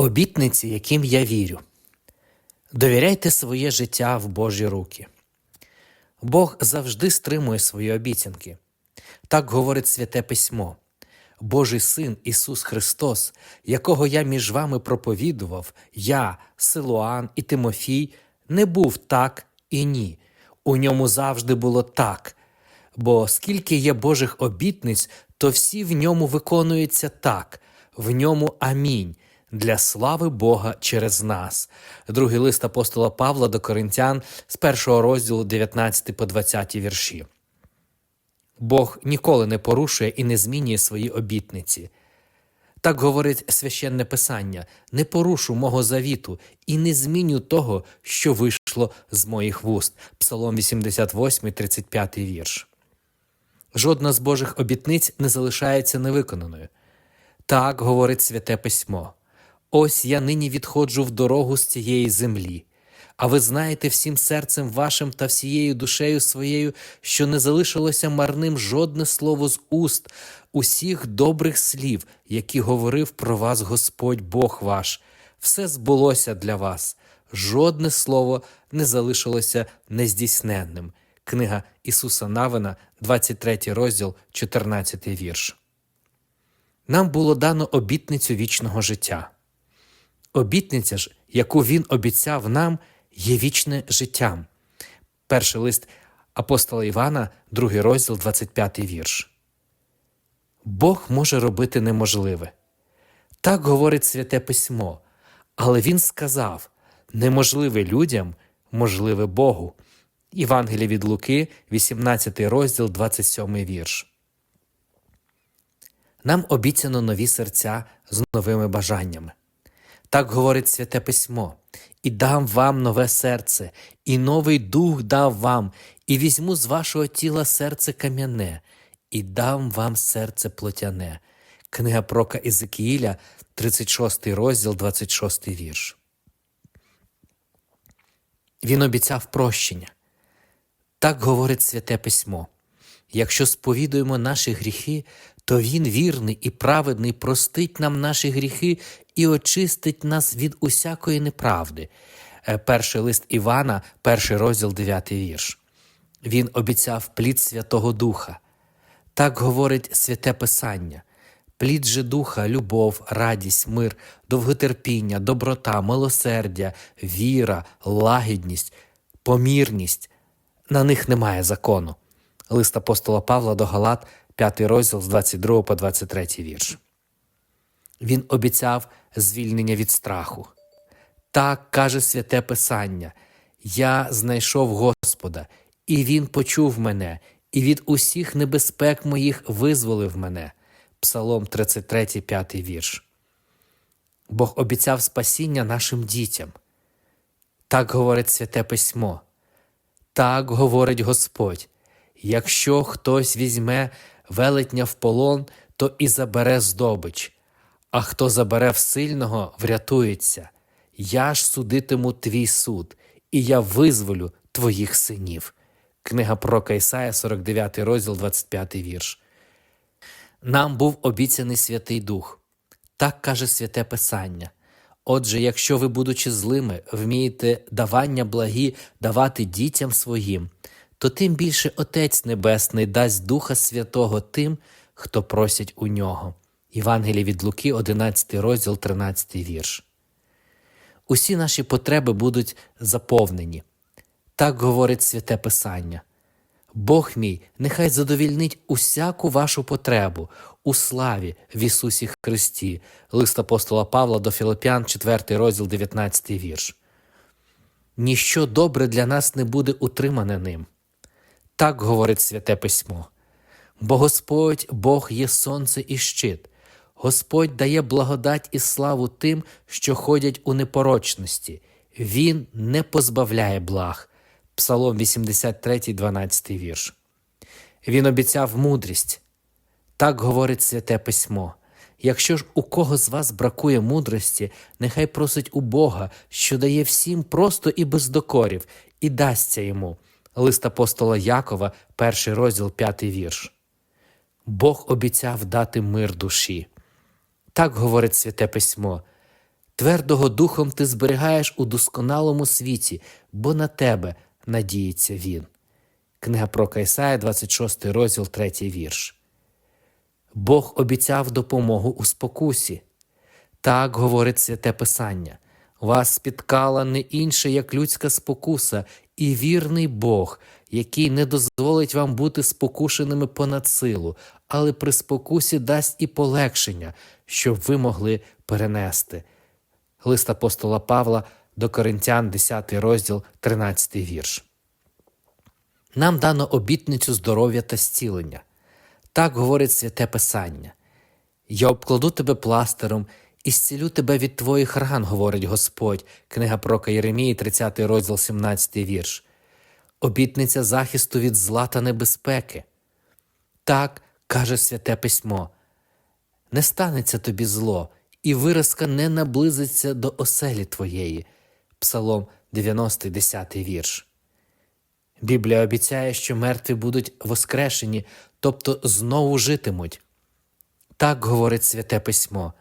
Обітниці, яким я вірю. Довіряйте своє життя в Божі руки. Бог завжди стримує свої обіцянки. Так говорить Святе Письмо. Божий Син Ісус Христос, якого я між вами проповідував, я, Силуан і Тимофій, не був так і ні. У ньому завжди було так. Бо скільки є Божих обітниць, то всі в ньому виконуються так, в ньому амінь, для слави Бога через нас. Другий лист апостола Павла до Коринтян з першого розділу 19 по 20 вірші. Бог ніколи не порушує і не змінює свої обітниці. Так говорить священне писання: не порушу мого завіту і не зміню того, що вийшло з моїх вуст. Псалом 88, 35 вірш. Жодна з Божих обітниць не залишається невиконаною. Так говорить святе письмо. Ось я нині відходжу в дорогу з цієї землі. А ви знаєте всім серцем вашим та всією душею своєю, що не залишилося марним жодне слово з уст усіх добрих слів, які говорив про вас Господь Бог ваш. Все збулося для вас, жодне слово не залишилося нездійсненним. Книга Ісуса Навина, 23 розділ, 14 вірш. Нам було дано обітницю вічного життя. Обітниця ж, яку він обіцяв нам, є вічне життям. Перший лист апостола Івана, другий розділ, 25 вірш. Бог може робити неможливе. Так говорить Святе Письмо, але Він сказав неможливе людям, можливе Богу. Євангеліє від Луки, 18 розділ, 27 вірш. Нам обіцяно нові серця з новими бажаннями. Так говорить Святе Письмо, і дам вам нове серце, і новий дух дав вам, і візьму з вашого тіла серце кам'яне, і дам вам серце плотяне. Книга Прока Ізекіїля, 36 розділ, 26 вірш. Він обіцяв прощення. Так говорить Святе Письмо. Якщо сповідуємо наші гріхи, то Він вірний і праведний простить нам наші гріхи і очистить нас від усякої неправди. Е, перший лист Івана, перший розділ, 9 вірш. Він обіцяв плід Святого Духа. Так говорить святе Писання. Плід же духа, любов, радість, мир, довготерпіння, доброта, милосердя, віра, лагідність, помірність. На них немає закону. Лист апостола Павла до Галат, 5 розділ з 22 по 23 вірш. Він обіцяв звільнення від страху. Так каже святе Писання: Я знайшов Господа, і Він почув мене, і від усіх небезпек моїх визволив мене. Псалом 33, 5 вірш. Бог обіцяв спасіння нашим дітям. Так говорить святе письмо. Так говорить Господь. Якщо хтось візьме велетня в полон, то і забере здобич, а хто забере в сильного, врятується. Я ж судитиму твій суд, і я визволю твоїх синів. Книга Пророка Ісая, 49 розділ, 25 вірш. Нам був обіцяний Святий Дух. Так каже святе Писання. Отже, якщо ви, будучи злими, вмієте давання благі давати дітям своїм, то тим більше Отець Небесний дасть Духа Святого тим, хто просять у нього. Євангеліє від Луки, 11 розділ, 13 вірш. Усі наші потреби будуть заповнені. Так говорить святе Писання. Бог мій, нехай задовільнить усяку вашу потребу у славі в Ісусі Христі, лист апостола Павла до Філип'ян, 4 розділ, 19 вірш. Ніщо добре для нас не буде утримане ним. Так говорить святе письмо. Бо Господь Бог є сонце і щит, Господь дає благодать і славу тим, що ходять у непорочності, Він не позбавляє благ. Псалом 83, 12 вірш. Він обіцяв мудрість. Так говорить святе письмо. Якщо ж у кого з вас бракує мудрості, нехай просить у Бога, що дає всім просто і без докорів, і дасться йому. Лист апостола Якова, перший розділ, п'ятий вірш. Бог обіцяв дати мир душі. Так говорить святе письмо. Твердого духом ти зберігаєш у досконалому світі, бо на тебе надіється він. Книга про Кайсая, 26 розділ, 3 вірш. Бог обіцяв допомогу у спокусі. Так говорить святе Писання. Вас спіткала не інше, як людська спокуса, і вірний Бог, який не дозволить вам бути спокушеними понад силу, але при спокусі дасть і полегшення, щоб ви могли перенести. Лист апостола Павла до Коринтян, 10 розділ, 13 вірш. Нам дано обітницю здоров'я та зцілення. Так говорить святе Писання. Я обкладу тебе пластером і тебе від твоїх ран, говорить Господь, книга пророка Єремії, 30 розділ, 17 вірш. Обітниця захисту від зла та небезпеки. Так каже святе письмо. Не станеться тобі зло, і виразка не наблизиться до оселі твоєї. Псалом 90, 10 вірш. Біблія обіцяє, що мертві будуть воскрешені, тобто знову житимуть. Так говорить святе письмо.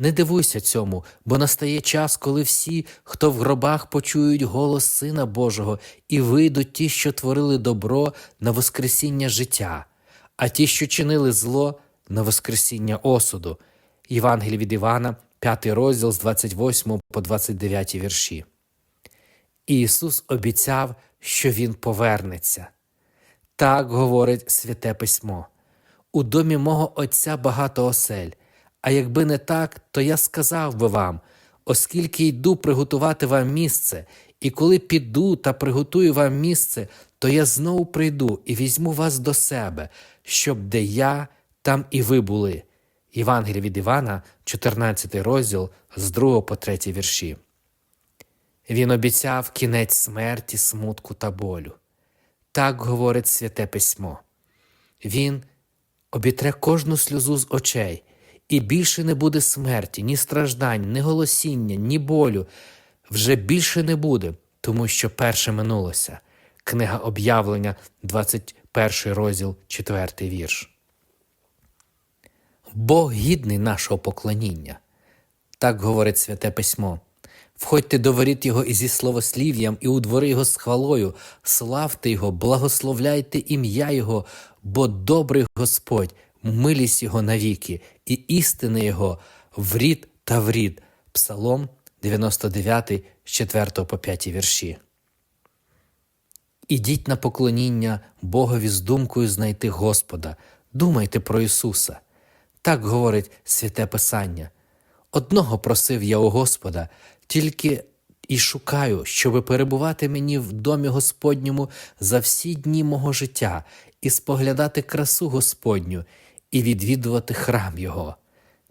Не дивуйся цьому, бо настає час, коли всі, хто в гробах почують голос Сина Божого, і вийдуть ті, що творили добро на Воскресіння життя, а ті, що чинили зло, на Воскресіння осуду. Євангелій від Івана, 5 розділ з 28 по 29 вірші. І Ісус обіцяв, що Він повернеться. Так говорить Святе Письмо. У домі мого Отця багато осель, а якби не так, то я сказав би вам, оскільки йду приготувати вам місце, і коли піду та приготую вам місце, то я знову прийду і візьму вас до себе, щоб де я, там і ви були. Євангелій від Івана, 14 розділ з 2 по 3 вірші. Він обіцяв кінець смерті, смутку та болю. Так говорить святе письмо. Він обітре кожну сльозу з очей, і більше не буде смерті, ні страждань, ні голосіння, ні болю. Вже більше не буде, тому що перше минулося. Книга об'явлення, 21 розділ, 4 вірш. Бог гідний нашого поклоніння. Так говорить святе письмо. Входьте до воріт Його і зі словослів'ям, і у двори Його з хвалою, славте Його, благословляйте ім'я Його, бо добрий Господь, милість Його навіки, і істини Його в рід та в рід. Псалом 99, з 4 по 5 вірші. Ідіть на поклоніння Богові з думкою знайти Господа, думайте про Ісуса. Так говорить святе Писання. Одного просив я у Господа, тільки і шукаю, щоби перебувати мені в домі Господньому за всі дні мого життя і споглядати красу Господню і відвідувати храм Його.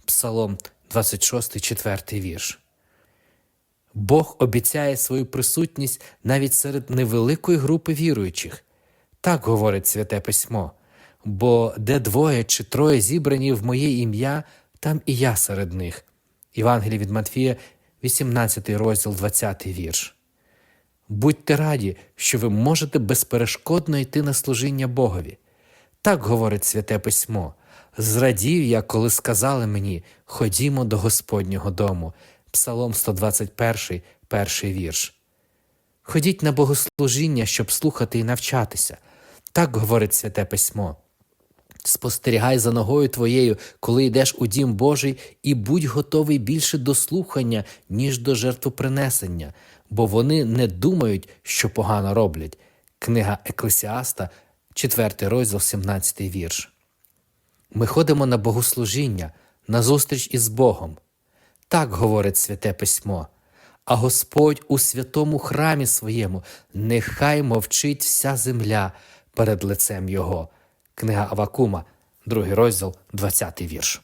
Псалом 26, 4 вірш. Бог обіцяє свою присутність навіть серед невеликої групи віруючих. Так говорить святе письмо. Бо де двоє чи троє зібрані в моє ім'я, там і я серед них. Євангелій від Матфія, 18 розділ, 20 вірш. Будьте раді, що ви можете безперешкодно йти на служіння Богові. Так говорить святе письмо. Зрадів я, коли сказали мені Ходімо до Господнього дому. Псалом 121, перший вірш. Ходіть на богослужіння, щоб слухати і навчатися. Так говорить святе письмо. Спостерігай за ногою твоєю, коли йдеш у дім Божий, і будь готовий більше до слухання, ніж до жертвопринесення, бо вони не думають, що погано роблять. Книга Еклесіаста, 4 розділ, 17 вірш. Ми ходимо на богослужіння, на зустріч із Богом. Так говорить святе письмо. А Господь у святому храмі своєму нехай мовчить вся земля перед лицем Його. Книга Авакума, другий розділ, 20 вірш.